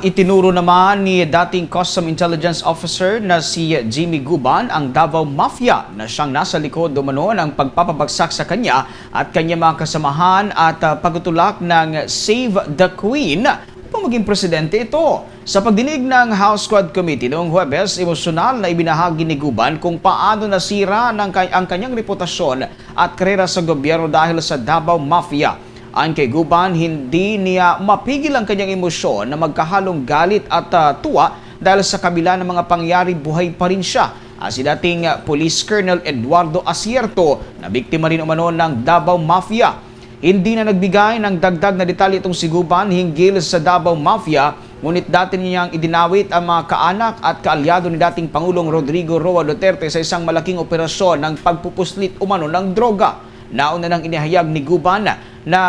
Itinuro naman ni dating Custom Intelligence Officer na si Jimmy Guban ang Davao Mafia na siyang nasa likod umano ng pagpapabagsak sa kanya at kanyang mga kasamahan at uh, pagtutulak ng Save the Queen upang maging presidente ito. Sa pagdinig ng House Squad Committee noong Huwebes, emosyonal na ibinahagi ni Guban kung paano nasira ng, ang kanyang reputasyon at karera sa gobyerno dahil sa Davao Mafia. Ayon kay Guban, hindi niya mapigil ang kanyang emosyon na magkahalong galit at ah, tuwa dahil sa kabila ng mga pangyari buhay pa rin siya. Ah, si dating ah, Police Colonel Eduardo Asierto na biktima rin umano ng Davao Mafia. Hindi na nagbigay ng dagdag na detalye itong si Guban hinggil sa Davao Mafia, ngunit dati niyang idinawit ang mga kaanak at kaalyado ni dating Pangulong Rodrigo Roa Duterte sa isang malaking operasyon ng pagpupuslit umano ng droga. Nauna nang inihayag ni Guban na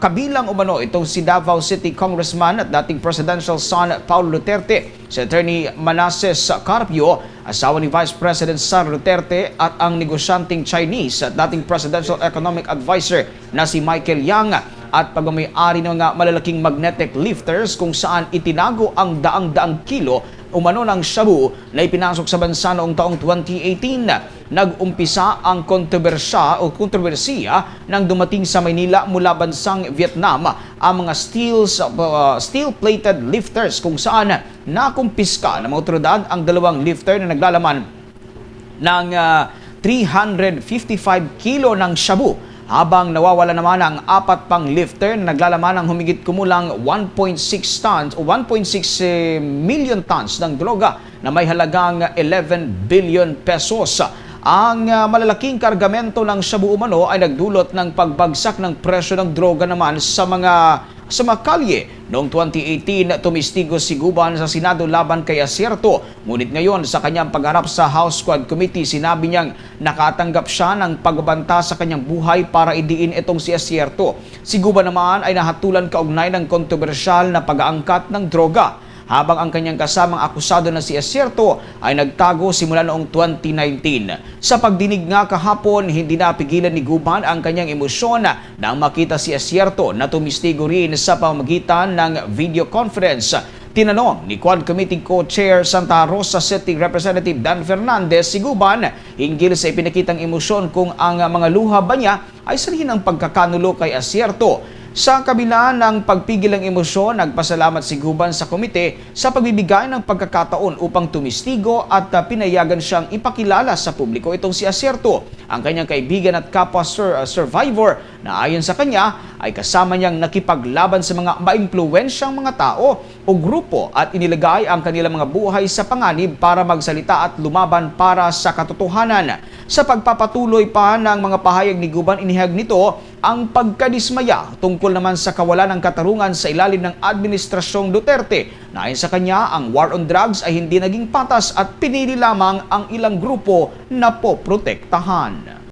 kabilang umano itong si Davao City Congressman at dating presidential son Paulo Duterte, si Attorney Manases Carpio, asawa ni Vice President Sara Duterte at ang negosyanteng Chinese at dating presidential economic advisor na si Michael Yang at pagmamayari ng malalaking magnetic lifters kung saan itinago ang daang-daang kilo umano ng shabu na ipinasok sa bansa noong taong 2018. Nag-umpisa ang kontrobersya o kontrobersiya nang dumating sa Maynila mula bansang Vietnam ang mga steels, uh, steel-plated lifters kung saan nakumpiska ng mga otoridad ang dalawang lifter na naglalaman ng ah, 355 kilo ng shabu habang nawawala naman ang apat pang lifter na naglalaman ng humigit kumulang 1.6 tons o 1.6 eh, million tons ng droga na may halagang 11 billion pesos. Ang ah, malalaking kargamento ng shabu umano ay nagdulot ng pagbagsak ng presyo ng droga naman sa mga sa mga kalye. Noong 2018, tumistigo si Guban sa Senado laban kay Asierto. Ngunit ngayon, sa kanyang pagharap sa House Squad Committee, sinabi niyang nakatanggap siya ng pagbabanta sa kanyang buhay para idiin itong si Asierto. Si Guban naman ay nahatulan kaugnay ng kontrobersyal na pag-aangkat ng droga habang ang kanyang kasamang akusado na si Asierto ay nagtago simula noong 2019. Sa pagdinig nga kahapon, hindi napigilan ni Guban ang kanyang emosyon nang makita si Asierto na tumistigo rin sa pamamagitan ng video conference. Tinanong ni Quad Committee Co-Chair Santa Rosa City Representative Dan Fernandez si Guban hinggil sa ipinakitang emosyon kung ang mga luha ba niya ay sarihin ang pagkakanulo kay Asierto. Sa kabila ng pagpigil ng emosyon, nagpasalamat si Guban sa komite sa pagbibigay ng pagkakataon upang tumistigo at uh, pinayagan siyang ipakilala sa publiko itong si Aserto, ang kanyang kaibigan at kapwa sur- uh, survivor na ayon sa kanya ay kasama niyang nakipaglaban sa mga maimpluwensyang mga tao o grupo at inilagay ang kanilang mga buhay sa panganib para magsalita at lumaban para sa katotohanan. Sa pagpapatuloy pa ng mga pahayag ni Guban, inihag nito ang pagkadismaya tungkol naman sa kawalan ng katarungan sa ilalim ng Administrasyong Duterte. Na ayon sa kanya, ang war on drugs ay hindi naging patas at pinili lamang ang ilang grupo na poprotektahan.